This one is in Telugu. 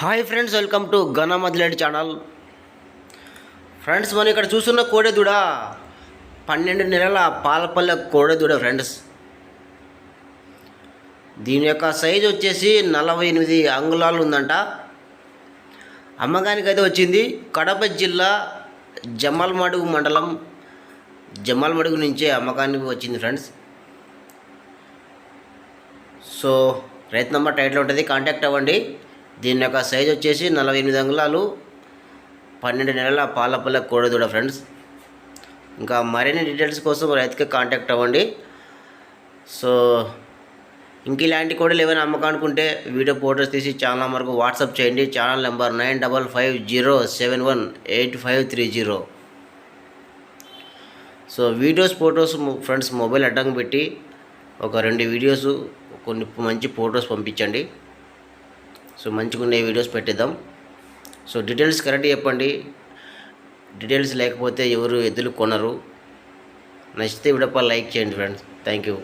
హాయ్ ఫ్రెండ్స్ వెల్కమ్ టు గనా మదిలేడి ఛానల్. ఫ్రెండ్స్ మనం ఇక్కడ చూస్తున్న కోడెదూడ పన్నెండు నెలల పాలపల్లె కోడెదూడ ఫ్రెండ్స్. దీని యొక్క సైజ్ వచ్చేసి నలభై ఎనిమిది అంగుళాలు ఉందంట. అమ్మగానికి అయితే వచ్చింది కడప జిల్లా జమ్మల్మడుగు మండలం. జమ్మలమడుగు నుంచే అమ్మకానికి వచ్చింది ఫ్రెండ్స్. సో రైతు నెంబర్ టైట్లో ఉంటుంది కాంటాక్ట్ అవ్వండి. దీని యొక్క సైజ్ వచ్చేసి నలభై ఎనిమిది అంగుళాలు పన్నెండు నెలల పాలపల్ల కోడదూడ ఫ్రెండ్స్ ఇంకా మరిన్ని డీటెయిల్స్ కోసం రైతుకి కాంటాక్ట్ అవ్వండి. సో ఇంక ఇలాంటి కోడలు ఏమైనా అమ్మకానుకుంటే వీడియో ఫోటోస్ తీసి ఛానల్ నెంబర్కు వాట్సాప్ చేయండి. Channel number nine double five zero seven one eight five three zero. So videos photos friends mobile అడ్డంగా పెట్టి ఒక రెండు వీడియోస్ కొన్ని మంచి ఫొటోస్ పంపించండి. సో మంచిగా ఉండే వీడియోస్ పెట్టిద్దాం. సో డీటెయిల్స్ కరెక్ట్ చెప్పండి. డీటెయిల్స్ లేకపోతే ఎవరు ఎద్దులు కొనరు. నచ్చితే విడప లైక్ చేయండి ఫ్రెండ్స్. Thank you.